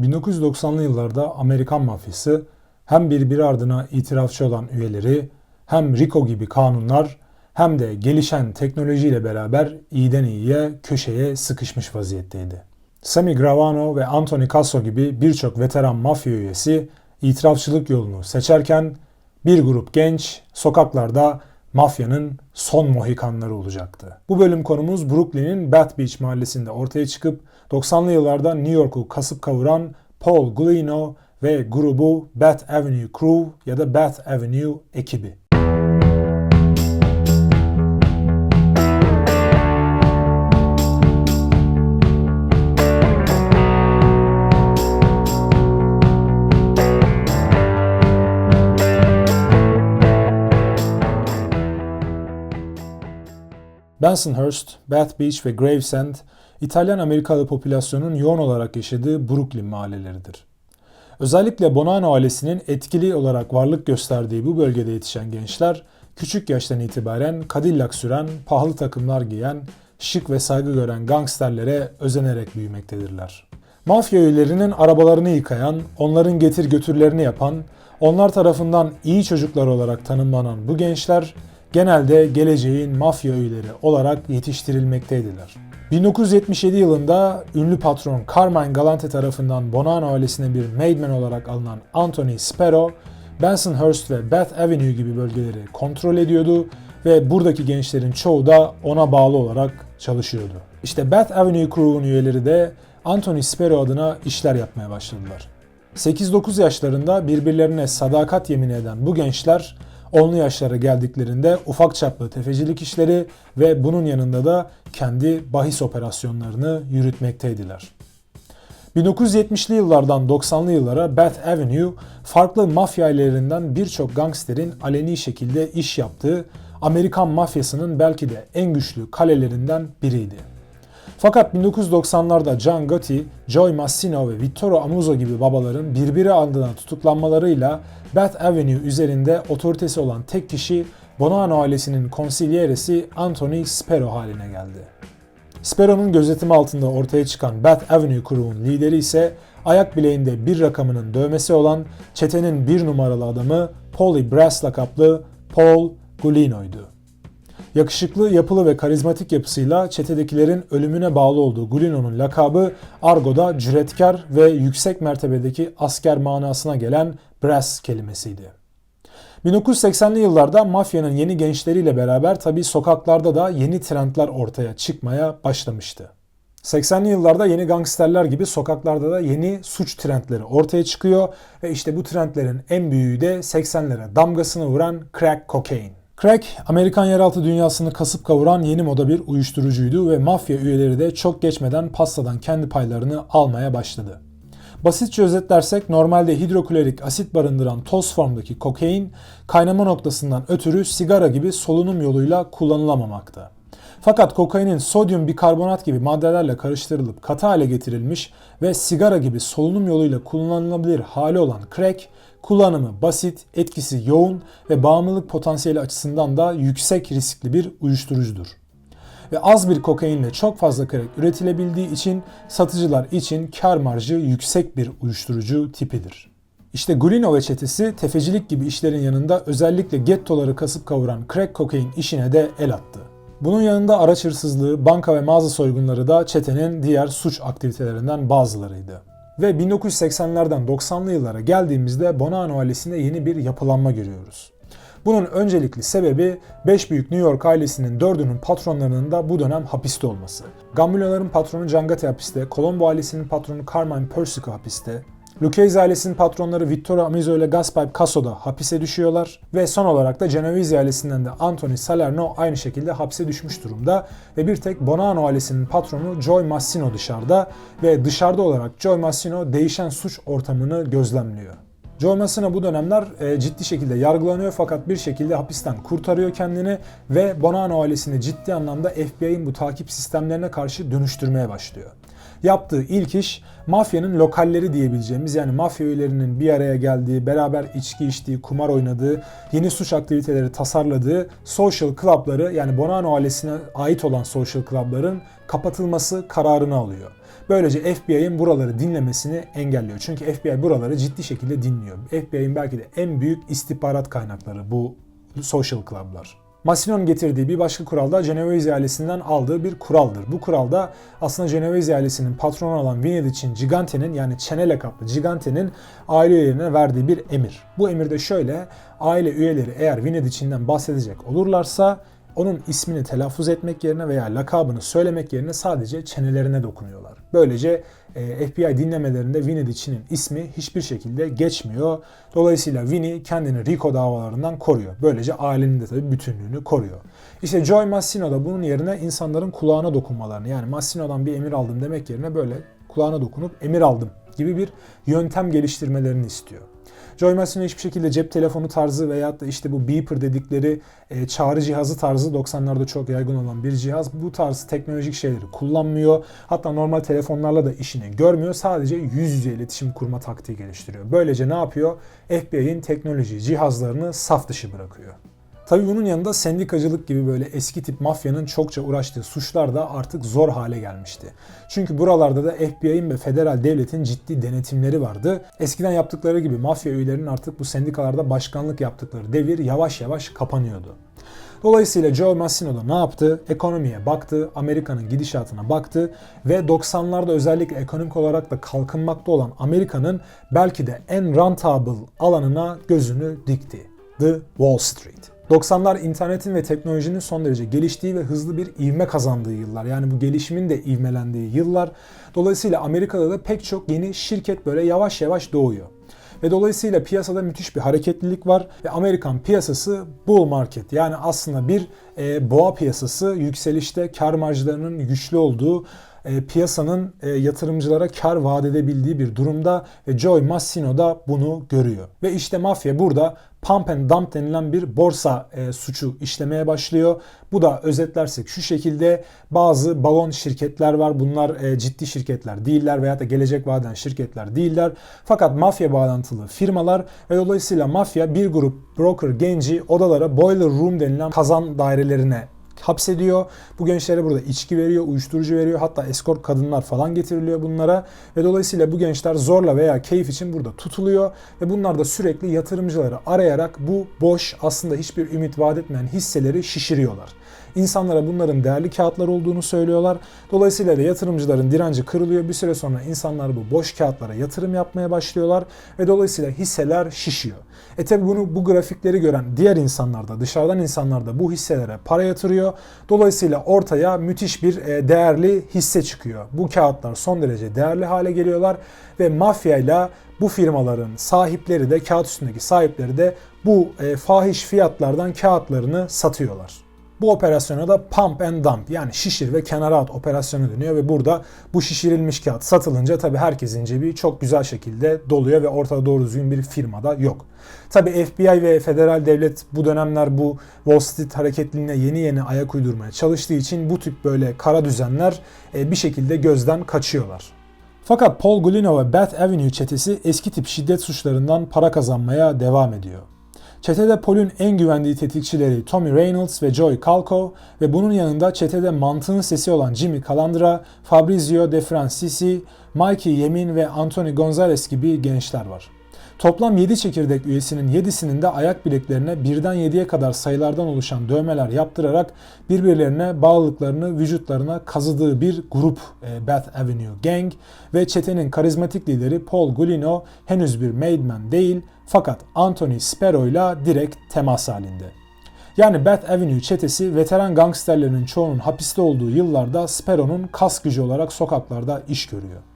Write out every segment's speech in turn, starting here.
1990'lı yıllarda Amerikan mafyası hem birbiri ardına itirafçı olan üyeleri hem RICO gibi kanunlar hem de gelişen teknolojiyle beraber iyiden iyiye köşeye sıkışmış vaziyetteydi. Sammy Gravano ve Anthony Casso gibi birçok veteran mafya üyesi itirafçılık yolunu seçerken bir grup genç sokaklarda mafyanın son mohikanları olacaktı. Bu bölüm konumuz Brooklyn'in Bath Beach mahallesinde ortaya çıkıp 90'lı yıllarda New York'u kasıp kavuran Paul Gulino ve grubu Bath Avenue Crew ya da Bath Avenue ekibi. Bensonhurst, Bath Beach ve Gravesend, İtalyan-Amerikalı popülasyonun yoğun olarak yaşadığı Brooklyn mahalleleridir. Özellikle Bonanno ailesinin etkili olarak varlık gösterdiği bu bölgede yetişen gençler, küçük yaştan itibaren Cadillac süren, pahalı takımlar giyen, şık ve saygı gören gangsterlere özenerek büyümektedirler. Mafya üyelerinin arabalarını yıkayan, onların getir götürlerini yapan, onlar tarafından iyi çocuklar olarak tanımlanan bu gençler, genelde geleceğin mafya üyeleri olarak yetiştirilmekteydiler. 1977 yılında ünlü patron Carmine Galante tarafından Bonanno ailesine bir maidman olarak alınan Anthony Spero, Bensonhurst ve Bath Avenue gibi bölgeleri kontrol ediyordu ve buradaki gençlerin çoğu da ona bağlı olarak çalışıyordu. İşte Bath Avenue Crew'un üyeleri de Anthony Spero adına işler yapmaya başladılar. 8-9 yaşlarında birbirlerine sadakat yemin eden bu gençler 10'lu yaşlara geldiklerinde ufak çaplı tefecilik işleri ve bunun yanında da kendi bahis operasyonlarını yürütmekteydiler. 1970'li yıllardan 90'lı yıllara Bath Avenue farklı mafya birçok gangsterin aleni şekilde iş yaptığı Amerikan mafyasının belki de en güçlü kalelerinden biriydi. Fakat 1990'larda John Gotti, Joy Massino ve Vittorio Amuso gibi babaların birbiri ardına tutuklanmalarıyla Bath Avenue üzerinde otoritesi olan tek kişi Bonanno ailesinin konsilyeresi Anthony Spero haline geldi. Spero'nun gözetimi altında ortaya çıkan Bath Avenue Crew'un lideri ise ayak bileğinde bir rakamının dövmesi olan çetenin bir numaralı adamı Paulie Brass lakaplı Paul Gulino'ydu. Yakışıklı, yapılı ve karizmatik yapısıyla çetedekilerin ölümüne bağlı olduğu Gulino'nun lakabı argoda cüretkar ve yüksek mertebedeki asker manasına gelen brass kelimesiydi. 1980'li yıllarda mafyanın yeni gençleriyle beraber tabi sokaklarda da yeni trendler ortaya çıkmaya başlamıştı. 80'li yıllarda yeni gangsterler gibi sokaklarda da yeni suç trendleri ortaya çıkıyor ve işte bu trendlerin en büyüğü de 80'lere damgasını vuran crack cocaine. Crack, Amerikan yeraltı dünyasını kasıp kavuran yeni moda bir uyuşturucuydu ve mafya üyeleri de çok geçmeden pastadan kendi paylarını almaya başladı. Basitçe özetlersek normalde hidroklorik asit barındıran toz formdaki kokain kaynama noktasından ötürü sigara gibi solunum yoluyla kullanılamamakta. Fakat kokainin sodyum bikarbonat gibi maddelerle karıştırılıp katı hale getirilmiş ve sigara gibi solunum yoluyla kullanılabilir hali olan crack, kullanımı basit, etkisi yoğun ve bağımlılık potansiyeli açısından da yüksek riskli bir uyuşturucudur. Ve az bir kokainle çok fazla crack üretilebildiği için satıcılar için kar marjı yüksek bir uyuşturucu tipidir. İşte Gulino ve çetesi tefecilik gibi işlerin yanında özellikle gettoları kasıp kavuran crack kokain işine de el attı. Bunun yanında araç hırsızlığı, banka ve mağaza soygunları da çetenin diğer suç aktivitelerinden bazılarıydı. Ve 1980'lerden 90'lı yıllara geldiğimizde Bonanno ailesinde yeni bir yapılanma görüyoruz. Bunun öncelikli sebebi 5 büyük New York ailesinin 4'ünün patronlarının da bu dönem hapiste olması. Gambino'ların patronu Giangatte hapiste, Colombo ailesinin patronu Carmine Persico hapiste, Lucchese ailesinin patronları Vittorio Amizo ile Gaspar Casso da hapise düşüyorlar. Ve son olarak da Genovese ailesinden de Anthony Salerno aynı şekilde hapse düşmüş durumda. Ve bir tek Bonanno ailesinin patronu Joy Massino dışarıda ve dışarıda olarak Joy Massino değişen suç ortamını gözlemliyor. Joe Massino bu dönemler e, ciddi şekilde yargılanıyor fakat bir şekilde hapisten kurtarıyor kendini ve Bonanno ailesini ciddi anlamda FBI'nin bu takip sistemlerine karşı dönüştürmeye başlıyor. Yaptığı ilk iş mafyanın lokalleri diyebileceğimiz yani mafya üyelerinin bir araya geldiği, beraber içki içtiği, kumar oynadığı, yeni suç aktiviteleri tasarladığı social club'ları yani Bonanno ailesine ait olan social club'ların kapatılması kararını alıyor. Böylece FBI'nin buraları dinlemesini engelliyor. Çünkü FBI buraları ciddi şekilde dinliyor. FBI'nin belki de en büyük istihbarat kaynakları bu social club'lar. Massino'nun getirdiği bir başka kural da Genovese ailesinden aldığı bir kuraldır. Bu kuralda aslında Genovese ailesinin patronu olan Venedic'in Gigante'nin yani çene lakaplı Gigante'nin aile üyelerine verdiği bir emir. Bu emirde şöyle aile üyeleri eğer Venedic'inden bahsedecek olurlarsa onun ismini telaffuz etmek yerine veya lakabını söylemek yerine sadece çenelerine dokunuyorlar. Böylece e, FBI dinlemelerinde Winnie Dichin'in ismi hiçbir şekilde geçmiyor. Dolayısıyla Winnie kendini Rico davalarından koruyor. Böylece ailenin de tabii bütünlüğünü koruyor. İşte Joy Massino da bunun yerine insanların kulağına dokunmalarını yani Massino'dan bir emir aldım demek yerine böyle kulağına dokunup emir aldım gibi bir yöntem geliştirmelerini istiyor. Joy Massino hiçbir şekilde cep telefonu tarzı veya da işte bu beeper dedikleri e, çağrı cihazı tarzı 90'larda çok yaygın olan bir cihaz. Bu tarz teknolojik şeyleri kullanmıyor. Hatta normal telefonlarla da işini görmüyor. Sadece yüz yüze iletişim kurma taktiği geliştiriyor. Böylece ne yapıyor? FBI'nin teknoloji cihazlarını saf dışı bırakıyor. Tabii bunun yanında sendikacılık gibi böyle eski tip mafyanın çokça uğraştığı suçlar da artık zor hale gelmişti. Çünkü buralarda da FBI'nin ve federal devletin ciddi denetimleri vardı. Eskiden yaptıkları gibi mafya üyelerinin artık bu sendikalarda başkanlık yaptıkları devir yavaş yavaş kapanıyordu. Dolayısıyla Joe Massino da ne yaptı? Ekonomiye baktı, Amerika'nın gidişatına baktı ve 90'larda özellikle ekonomik olarak da kalkınmakta olan Amerika'nın belki de en rentable alanına gözünü dikti. The Wall Street. 90'lar internetin ve teknolojinin son derece geliştiği ve hızlı bir ivme kazandığı yıllar. Yani bu gelişimin de ivmelendiği yıllar. Dolayısıyla Amerika'da da pek çok yeni şirket böyle yavaş yavaş doğuyor. Ve dolayısıyla piyasada müthiş bir hareketlilik var ve Amerikan piyasası bull market yani aslında bir e, boğa piyasası yükselişte kar marjlarının güçlü olduğu e, piyasanın e, yatırımcılara kar vaat edebildiği bir durumda ve Joy Massino da bunu görüyor. Ve işte mafya burada pump and dump denilen bir borsa e, suçu işlemeye başlıyor. Bu da özetlersek şu şekilde bazı balon şirketler var. Bunlar e, ciddi şirketler değiller veya da gelecek vaden şirketler değiller. Fakat mafya bağlantılı firmalar ve dolayısıyla mafya bir grup broker genci odalara boiler room denilen kazan dairelerine hapsediyor. Bu gençlere burada içki veriyor, uyuşturucu veriyor. Hatta eskort kadınlar falan getiriliyor bunlara. Ve dolayısıyla bu gençler zorla veya keyif için burada tutuluyor. Ve bunlar da sürekli yatırımcıları arayarak bu boş aslında hiçbir ümit vaat etmeyen hisseleri şişiriyorlar. İnsanlara bunların değerli kağıtlar olduğunu söylüyorlar. Dolayısıyla da yatırımcıların direnci kırılıyor. Bir süre sonra insanlar bu boş kağıtlara yatırım yapmaya başlıyorlar ve dolayısıyla hisseler şişiyor. E tabi bunu bu grafikleri gören diğer insanlar da dışarıdan insanlar da bu hisselere para yatırıyor. Dolayısıyla ortaya müthiş bir e, değerli hisse çıkıyor. Bu kağıtlar son derece değerli hale geliyorlar ve mafyayla bu firmaların sahipleri de kağıt üstündeki sahipleri de bu e, fahiş fiyatlardan kağıtlarını satıyorlar. Bu operasyona da pump and dump yani şişir ve kenara at operasyonu deniyor ve burada bu şişirilmiş kağıt satılınca tabi herkesin cebi çok güzel şekilde doluyor ve ortada doğru düzgün bir firmada yok. Tabi FBI ve federal devlet bu dönemler bu Wall Street hareketliliğine yeni yeni ayak uydurmaya çalıştığı için bu tip böyle kara düzenler e, bir şekilde gözden kaçıyorlar. Fakat Paul Gulino ve Bath Avenue çetesi eski tip şiddet suçlarından para kazanmaya devam ediyor. Çetede Paul'ün en güvendiği tetikçileri Tommy Reynolds ve Joy Calco ve bunun yanında çetede mantığın sesi olan Jimmy Calandra, Fabrizio De Francisci, Mikey Yemin ve Anthony Gonzalez gibi gençler var. Toplam 7 çekirdek üyesinin 7'sinin de ayak bileklerine birden 7'ye kadar sayılardan oluşan dövmeler yaptırarak birbirlerine bağlılıklarını vücutlarına kazıdığı bir grup e, Bath Avenue Gang ve çetenin karizmatik lideri Paul Gulino henüz bir made man değil fakat Anthony Sparrow ile direkt temas halinde. Yani Bath Avenue çetesi veteran gangsterlerin çoğunun hapiste olduğu yıllarda Sparrow'un kas gücü olarak sokaklarda iş görüyor.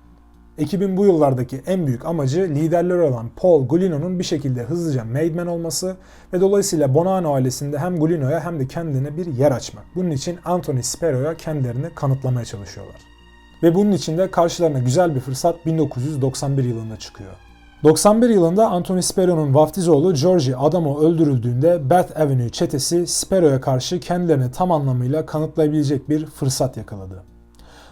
Ekibin bu yıllardaki en büyük amacı liderleri olan Paul Gulino'nun bir şekilde hızlıca maidman olması ve dolayısıyla Bonanno ailesinde hem Gulino'ya hem de kendine bir yer açmak. Bunun için Anthony Sparrow'a kendilerini kanıtlamaya çalışıyorlar. Ve bunun için de karşılarına güzel bir fırsat 1991 yılında çıkıyor. 91 yılında Anthony Sparrow'un vaftiz oğlu Georgie Adamo öldürüldüğünde Bath Avenue çetesi Sparrow'a karşı kendilerini tam anlamıyla kanıtlayabilecek bir fırsat yakaladı.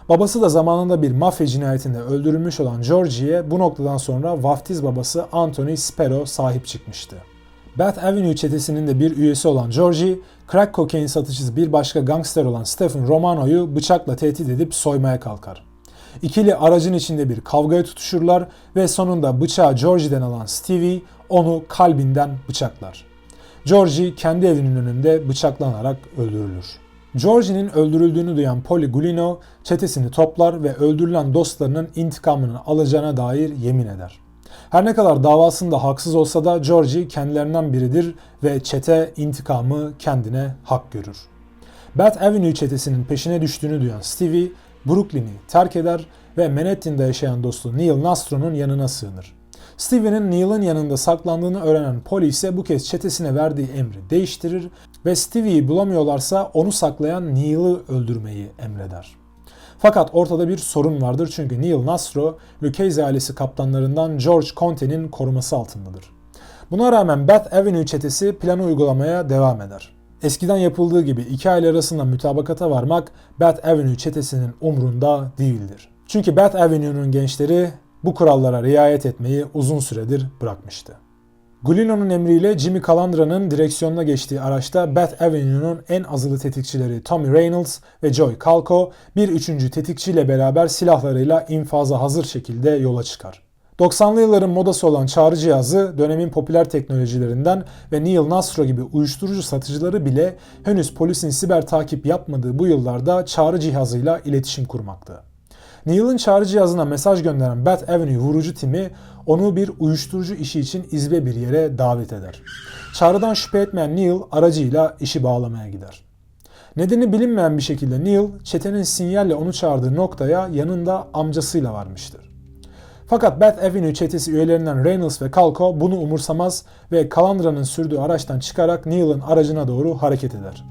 Babası da zamanında bir mafya cinayetinde öldürülmüş olan Georgie'ye bu noktadan sonra vaftiz babası Anthony Sparrow sahip çıkmıştı. Bath Avenue çetesinin de bir üyesi olan Georgie, crack kokain satıcısı bir başka gangster olan Stephen Romano'yu bıçakla tehdit edip soymaya kalkar. İkili aracın içinde bir kavgaya tutuşurlar ve sonunda bıçağı Georgie'den alan Stevie onu kalbinden bıçaklar. Georgie kendi evinin önünde bıçaklanarak öldürülür. Georgie'nin öldürüldüğünü duyan Polly Gulino çetesini toplar ve öldürülen dostlarının intikamını alacağına dair yemin eder. Her ne kadar davasında haksız olsa da Georgie kendilerinden biridir ve çete intikamı kendine hak görür. Bat Avenue çetesinin peşine düştüğünü duyan Stevie, Brooklyn'i terk eder ve Manhattan'da yaşayan dostu Neil Nastro'nun yanına sığınır. Stevie'nin Neil'in yanında saklandığını öğrenen Polly ise bu kez çetesine verdii emri değiştirir ve Stevie'yi bulamıyorlarsa onu saklayan Neil'i öldürmeyi emreder. Fakat ortada bir sorun vardır çünkü Neil Nastro, Lucchese ailesi kaptanlarından George Conte'nin koruması altındadır. Buna rağmen Bath Avenue çetesi planı uygulamaya devam eder. Eskiden yapıldığı gibi iki aile arasında mütabakata varmak Bath Avenue çetesinin umrunda değildir. Çünkü Bath Avenue'nun gençleri bu kurallara riayet etmeyi uzun süredir bırakmıştı. Gulino'nun emriyle Jimmy Calandra'nın direksiyonuna geçtiği araçta Bath Avenue'nun en azılı tetikçileri Tommy Reynolds ve Joy Calco bir üçüncü tetikçiyle beraber silahlarıyla infaza hazır şekilde yola çıkar. 90'lı yılların modası olan çağrı cihazı dönemin popüler teknolojilerinden ve Neil Nastro gibi uyuşturucu satıcıları bile henüz polisin siber takip yapmadığı bu yıllarda çağrı cihazıyla iletişim kurmakta. Neil'in çağrı cihazına mesaj gönderen Bath Avenue vurucu timi onu bir uyuşturucu işi için izbe bir yere davet eder. Çağrıdan şüphe etmeyen Neil aracıyla işi bağlamaya gider. Nedeni bilinmeyen bir şekilde Neil, çetenin sinyalle onu çağırdığı noktaya yanında amcasıyla varmıştır. Fakat Bath Avenue çetesi üyelerinden Reynolds ve Calco bunu umursamaz ve Calandra'nın sürdüğü araçtan çıkarak Neil'in aracına doğru hareket eder.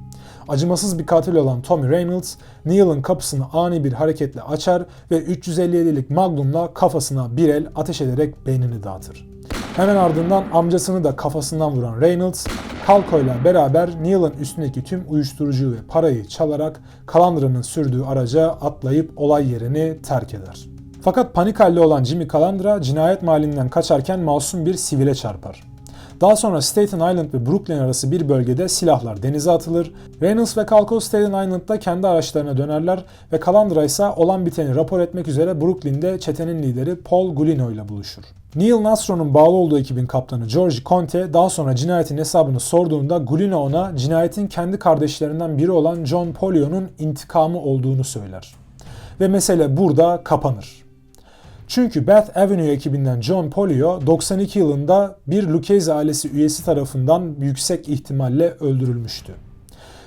Acımasız bir katil olan Tommy Reynolds, Neil'in kapısını ani bir hareketle açar ve 357'lik Magnum'la kafasına bir el ateş ederek beynini dağıtır. Hemen ardından amcasını da kafasından vuran Reynolds, Calco ile beraber Neil'in üstündeki tüm uyuşturucu ve parayı çalarak Calandra'nın sürdüğü araca atlayıp olay yerini terk eder. Fakat panik halde olan Jimmy Calandra cinayet mahallinden kaçarken masum bir sivile çarpar. Daha sonra Staten Island ve Brooklyn arası bir bölgede silahlar denize atılır. Reynolds ve Calco Staten Island'da kendi araçlarına dönerler ve Calandra ise olan biteni rapor etmek üzere Brooklyn'de çetenin lideri Paul Gulino ile buluşur. Neil Nastro'nun bağlı olduğu ekibin kaptanı George Conte daha sonra cinayetin hesabını sorduğunda Gulino ona cinayetin kendi kardeşlerinden biri olan John Polio'nun intikamı olduğunu söyler. Ve mesele burada kapanır. Çünkü Bath Avenue ekibinden John Polio 92 yılında bir Lucchese ailesi üyesi tarafından yüksek ihtimalle öldürülmüştü.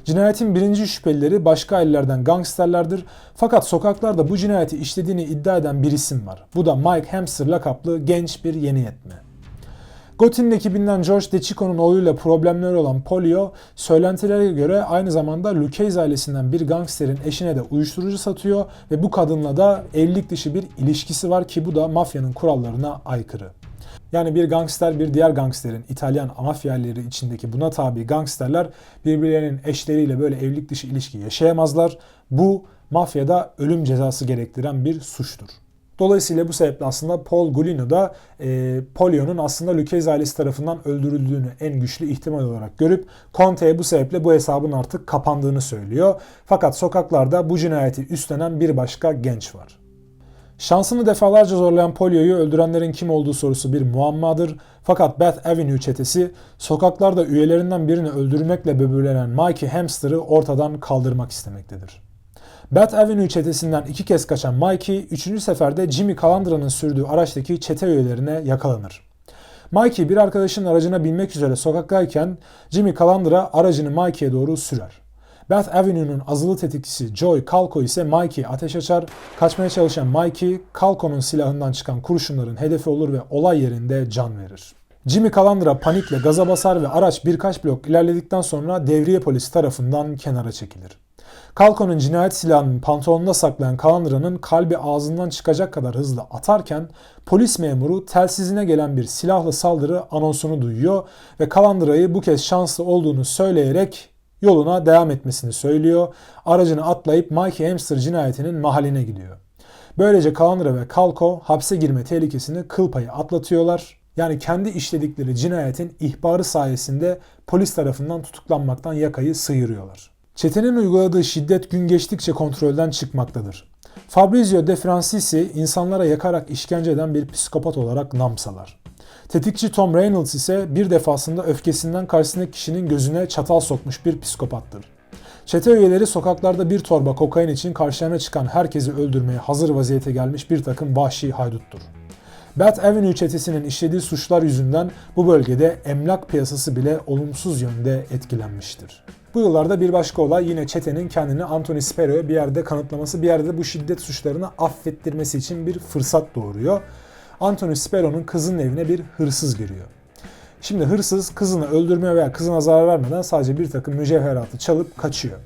Cinayetin birinci şüphelileri başka ailelerden gangsterlerdir fakat sokaklarda bu cinayeti işlediğini iddia eden bir isim var. Bu da Mike Hamster lakaplı genç bir yeni yetme. Gothi'nin ekibinden George DeCicco'nun oğluyla problemleri olan Polio, söylentilere göre aynı zamanda Lucchese ailesinden bir gangsterin eşine de uyuşturucu satıyor ve bu kadınla da evlilik dışı bir ilişkisi var ki bu da mafyanın kurallarına aykırı. Yani bir gangster bir diğer gangsterin İtalyan mafyaları içindeki buna tabi gangsterler birbirlerinin eşleriyle böyle evlilik dışı ilişki yaşayamazlar. Bu mafyada ölüm cezası gerektiren bir suçtur. Dolayısıyla bu sebeple aslında Paul Gulino da e, Polio'nun aslında Lucchese ailesi tarafından öldürüldüğünü en güçlü ihtimal olarak görüp Conte'ye bu sebeple bu hesabın artık kapandığını söylüyor. Fakat sokaklarda bu cinayeti üstlenen bir başka genç var. Şansını defalarca zorlayan Polio'yu öldürenlerin kim olduğu sorusu bir muammadır. Fakat Bath Avenue çetesi sokaklarda üyelerinden birini öldürmekle böbürlenen Mikey Hamster'ı ortadan kaldırmak istemektedir. Bath Avenue çetesinden iki kez kaçan Mikey, üçüncü seferde Jimmy Calandra'nın sürdüğü araçtaki çete üyelerine yakalanır. Mikey bir arkadaşının aracına binmek üzere sokaktayken Jimmy Calandra aracını Mikey'e doğru sürer. Bath Avenue'nun azılı tetikçisi Joy Calco ise Mikey'e ateş açar. Kaçmaya çalışan Mikey, Calco'nun silahından çıkan kurşunların hedefi olur ve olay yerinde can verir. Jimmy Calandra panikle gaza basar ve araç birkaç blok ilerledikten sonra devriye polisi tarafından kenara çekilir. Kalko'nun cinayet silahının pantolonunda saklayan Calandra'nın kalbi ağzından çıkacak kadar hızlı atarken polis memuru telsizine gelen bir silahlı saldırı anonsunu duyuyor ve Calandra'yı bu kez şanslı olduğunu söyleyerek yoluna devam etmesini söylüyor. Aracını atlayıp Mikey Hamster cinayetinin mahalline gidiyor. Böylece Calandra ve Kalko hapse girme tehlikesini kıl payı atlatıyorlar. Yani kendi işledikleri cinayetin ihbarı sayesinde polis tarafından tutuklanmaktan yakayı sıyırıyorlar. Çetenin uyguladığı şiddet gün geçtikçe kontrolden çıkmaktadır. Fabrizio De Francis'i insanlara yakarak işkence eden bir psikopat olarak namsalar. Tetikçi Tom Reynolds ise bir defasında öfkesinden karşısındaki kişinin gözüne çatal sokmuş bir psikopattır. Çete üyeleri sokaklarda bir torba kokain için karşılarına çıkan herkesi öldürmeye hazır vaziyete gelmiş bir takım vahşi hayduttur. Bat Avenue çetesinin işlediği suçlar yüzünden bu bölgede emlak piyasası bile olumsuz yönde etkilenmiştir. Bu yıllarda bir başka olay yine çetenin kendini Anthony Sparrow'a bir yerde kanıtlaması, bir yerde de bu şiddet suçlarını affettirmesi için bir fırsat doğuruyor. Anthony Sparrow'un kızının evine bir hırsız giriyor. Şimdi hırsız kızını öldürmeye veya kızına zarar vermeden sadece bir takım mücevheratı çalıp kaçıyor.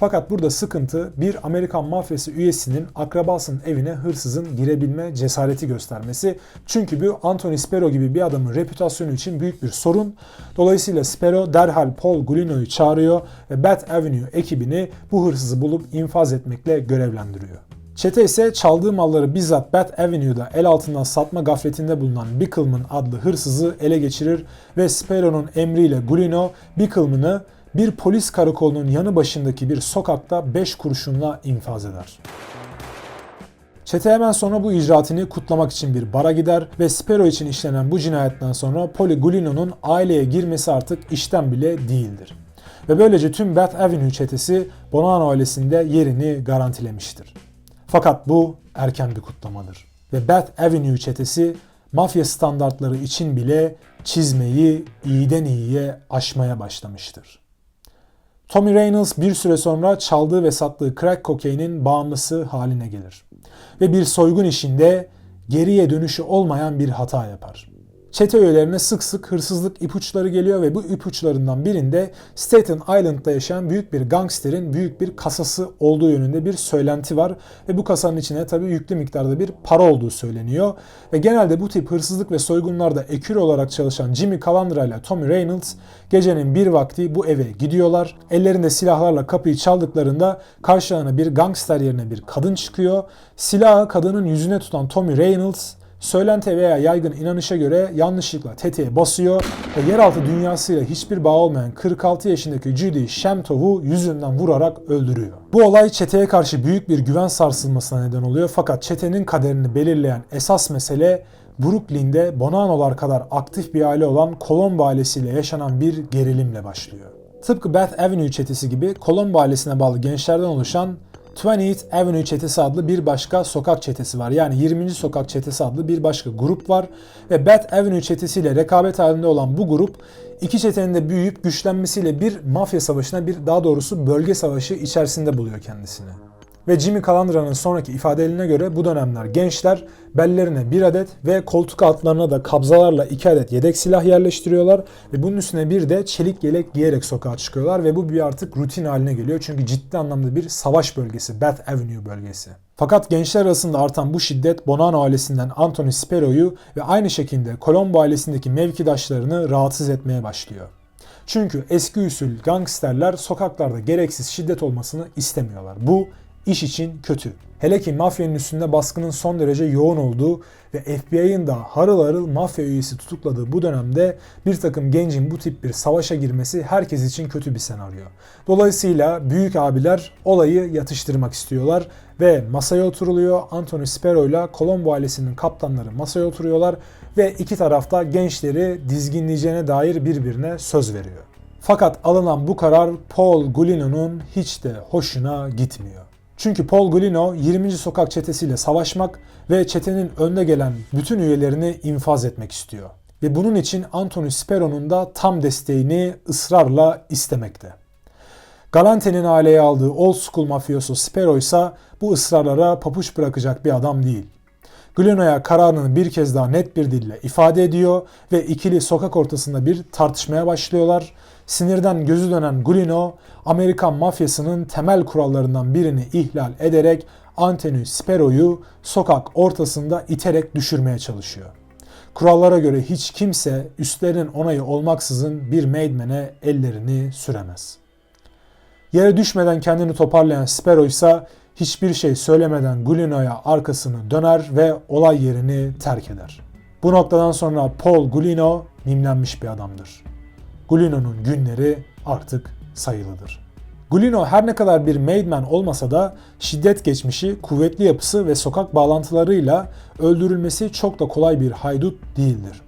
Fakat burada sıkıntı bir Amerikan mafyası üyesinin akrabasının evine hırsızın girebilme cesareti göstermesi. Çünkü bu Anthony Sparrow gibi bir adamın reputasyonu için büyük bir sorun. Dolayısıyla Sparrow derhal Paul Gulino'yu çağırıyor ve Bat Avenue ekibini bu hırsızı bulup infaz etmekle görevlendiriyor. Çete ise çaldığı malları bizzat Bat Avenue'da el altından satma gafletinde bulunan Bickelman adlı hırsızı ele geçirir ve Sparrow'un emriyle Gulino Bickelman'ı bir polis karakolunun yanı başındaki bir sokakta 5 kurşunla infaz eder. Çete hemen sonra bu icraatini kutlamak için bir bara gider ve Sparrow için işlenen bu cinayetten sonra Poli Gulino'nun aileye girmesi artık işten bile değildir. Ve böylece tüm Bath Avenue çetesi Bonanno ailesinde yerini garantilemiştir. Fakat bu erken bir kutlamadır. Ve Bath Avenue çetesi mafya standartları için bile çizmeyi iyiden iyiye aşmaya başlamıştır. Tommy Reynolds bir süre sonra çaldığı ve sattığı crack kokainin bağımlısı haline gelir. Ve bir soygun işinde geriye dönüşü olmayan bir hata yapar. Çete üyelerine sık sık hırsızlık ipuçları geliyor ve bu ipuçlarından birinde Staten Island'da yaşayan büyük bir gangsterin büyük bir kasası olduğu yönünde bir söylenti var. Ve bu kasanın içine tabii yüklü miktarda bir para olduğu söyleniyor. Ve genelde bu tip hırsızlık ve soygunlarda ekür olarak çalışan Jimmy Calandra ile Tommy Reynolds gecenin bir vakti bu eve gidiyorlar. Ellerinde silahlarla kapıyı çaldıklarında karşılarına bir gangster yerine bir kadın çıkıyor. Silahı kadının yüzüne tutan Tommy Reynolds söylenti veya yaygın inanışa göre yanlışlıkla tetiğe basıyor ve yeraltı dünyasıyla hiçbir bağ olmayan 46 yaşındaki Judy Shemtov'u yüzünden vurarak öldürüyor. Bu olay çeteye karşı büyük bir güven sarsılmasına neden oluyor fakat çetenin kaderini belirleyen esas mesele Brooklyn'de Bonanno'lar kadar aktif bir aile olan Colombo ailesiyle yaşanan bir gerilimle başlıyor. Tıpkı Bath Avenue çetesi gibi Colombo ailesine bağlı gençlerden oluşan 20th Avenue çetesi adlı bir başka sokak çetesi var. Yani 20. sokak çetesi adlı bir başka grup var. Ve Bath Avenue çetesiyle rekabet halinde olan bu grup iki çetenin de büyüyüp güçlenmesiyle bir mafya savaşına bir daha doğrusu bölge savaşı içerisinde buluyor kendisini. Ve Jimmy Calandra'nın sonraki ifadelerine göre bu dönemler gençler bellerine bir adet ve koltuk altlarına da kabzalarla iki adet yedek silah yerleştiriyorlar ve bunun üstüne bir de çelik yelek giyerek sokağa çıkıyorlar ve bu bir artık rutin haline geliyor çünkü ciddi anlamda bir savaş bölgesi, Bath Avenue bölgesi. Fakat gençler arasında artan bu şiddet Bonanno ailesinden Anthony Sparrow'yu ve aynı şekilde Colombo ailesindeki mevkidaşlarını rahatsız etmeye başlıyor. Çünkü eski usul gangsterler sokaklarda gereksiz şiddet olmasını istemiyorlar. Bu iş için kötü. Hele ki mafyanın üstünde baskının son derece yoğun olduğu ve FBI'ın da harıl harıl mafya üyesi tutukladığı bu dönemde bir takım gencin bu tip bir savaşa girmesi herkes için kötü bir senaryo. Dolayısıyla büyük abiler olayı yatıştırmak istiyorlar ve masaya oturuluyor. Anthony Sparrow ile Colombo ailesinin kaptanları masaya oturuyorlar ve iki tarafta gençleri dizginleyeceğine dair birbirine söz veriyor. Fakat alınan bu karar Paul Gulino'nun hiç de hoşuna gitmiyor. Çünkü Paul Gulino 20. sokak çetesiyle savaşmak ve çetenin önde gelen bütün üyelerini infaz etmek istiyor. Ve bunun için Anthony Sparrow'un da tam desteğini ısrarla istemekte. Galante'nin aileye aldığı old school mafyoso Sparrow ise bu ısrarlara papuç bırakacak bir adam değil. Gulino'ya kararını bir kez daha net bir dille ifade ediyor ve ikili sokak ortasında bir tartışmaya başlıyorlar. Sinirden gözü dönen Gulino, Amerikan mafyasının temel kurallarından birini ihlal ederek Anthony Sparrow'yu sokak ortasında iterek düşürmeye çalışıyor. Kurallara göre hiç kimse üstlerin onayı olmaksızın bir maidman'e ellerini süremez. Yere düşmeden kendini toparlayan Sparrow ise hiçbir şey söylemeden Gulino'ya arkasını döner ve olay yerini terk eder. Bu noktadan sonra Paul Gulino mimlenmiş bir adamdır. Gulino'nun günleri artık sayılıdır. Gulino her ne kadar bir made man olmasa da şiddet geçmişi, kuvvetli yapısı ve sokak bağlantılarıyla öldürülmesi çok da kolay bir haydut değildir.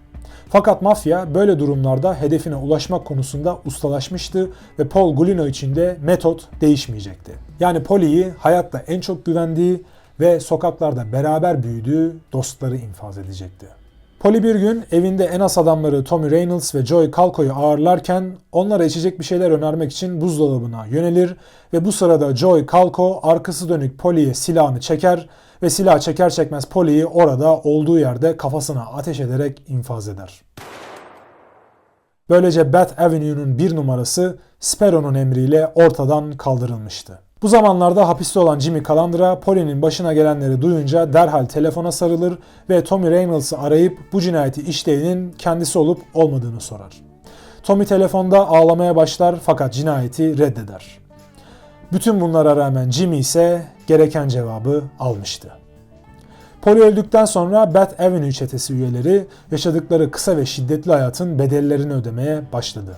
Fakat mafya böyle durumlarda hedefine ulaşmak konusunda ustalaşmıştı ve Paul Gulino için de metot değişmeyecekti. Yani Polly'yi hayatta en çok güvendiği ve sokaklarda beraber büyüdüğü dostları infaz edecekti. Polly bir gün evinde en az adamları Tommy Reynolds ve Joey Calco'yu ağırlarken onlara içecek bir şeyler önermek için buzdolabına yönelir ve bu sırada Joey Calco arkası dönük Polly'ye silahını çeker ve silah çeker çekmez Polly'yi orada olduğu yerde kafasına ateş ederek infaz eder. Böylece Bath Avenue'nun bir numarası Sparrow'un emriyle ortadan kaldırılmıştı. Bu zamanlarda hapiste olan Jimmy Calandra, Polly'nin başına gelenleri duyunca derhal telefona sarılır ve Tommy Reynolds'ı arayıp bu cinayeti işleyenin kendisi olup olmadığını sorar. Tommy telefonda ağlamaya başlar fakat cinayeti reddeder. Bütün bunlara rağmen Jimmy ise gereken cevabı almıştı. Polly öldükten sonra Bath Avenue çetesi üyeleri yaşadıkları kısa ve şiddetli hayatın bedellerini ödemeye başladı.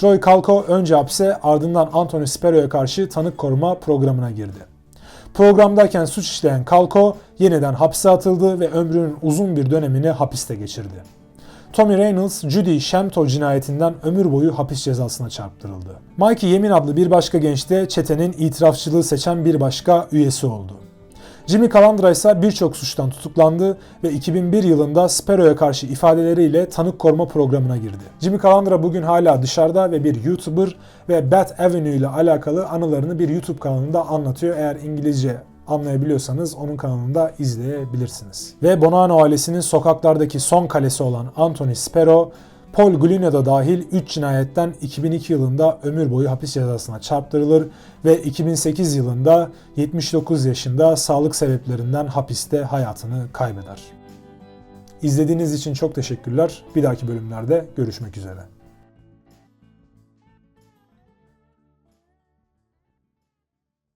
Joey Calco önce hapse ardından Anthony Sparrow'a karşı tanık koruma programına girdi. Programdayken suç işleyen Calco yeniden hapse atıldı ve ömrünün uzun bir dönemini hapiste geçirdi. Tommy Reynolds, Judy Shemto cinayetinden ömür boyu hapis cezasına çarptırıldı. Mikey Yemin adlı bir başka genç de çetenin itirafçılığı seçen bir başka üyesi oldu. Jimmy Calandra ise birçok suçtan tutuklandı ve 2001 yılında Sparrow'a karşı ifadeleriyle tanık koruma programına girdi. Jimmy Calandra bugün hala dışarıda ve bir YouTuber ve Bath Avenue ile alakalı anılarını bir YouTube kanalında anlatıyor. Eğer İngilizce anlayabiliyorsanız onun kanalında izleyebilirsiniz. Ve Bonanno ailesinin sokaklardaki son kalesi olan Anthony Sparrow, Paul Gulino da dahil 3 cinayetten 2002 yılında ömür boyu hapis cezasına çarptırılır ve 2008 yılında 79 yaşında sağlık sebeplerinden hapiste hayatını kaybeder. İzlediğiniz için çok teşekkürler. Bir dahaki bölümlerde görüşmek üzere.